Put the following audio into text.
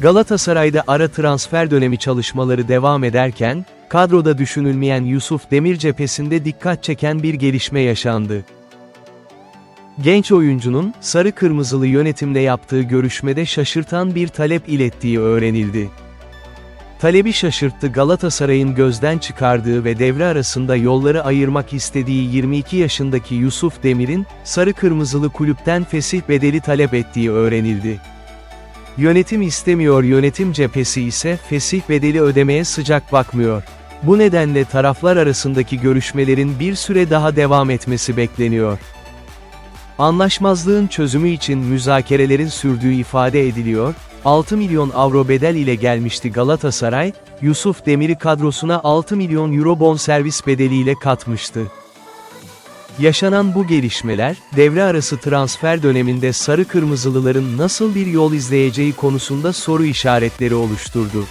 Galatasaray'da ara transfer dönemi çalışmaları devam ederken, kadroda düşünülmeyen Yusuf Demir cephesinde dikkat çeken bir gelişme yaşandı. Genç oyuncunun, sarı kırmızılı yönetimle yaptığı görüşmede şaşırtan bir talep ilettiği öğrenildi. Talebi şaşırttı Galatasaray'ın gözden çıkardığı ve devre arasında yolları ayırmak istediği 22 yaşındaki Yusuf Demir'in, sarı kırmızılı kulüpten fesih bedeli talep ettiği öğrenildi. Yönetim istemiyor yönetim cephesi ise fesih bedeli ödemeye sıcak bakmıyor. Bu nedenle taraflar arasındaki görüşmelerin bir süre daha devam etmesi bekleniyor. Anlaşmazlığın çözümü için müzakerelerin sürdüğü ifade ediliyor, 6 milyon avro bedel ile gelmişti Galatasaray, Yusuf Demir'i kadrosuna 6 milyon euro bonservis bedeliyle katmıştı. Yaşanan bu gelişmeler, devre arası transfer döneminde sarı kırmızılıların nasıl bir yol izleyeceği konusunda soru işaretleri oluşturdu.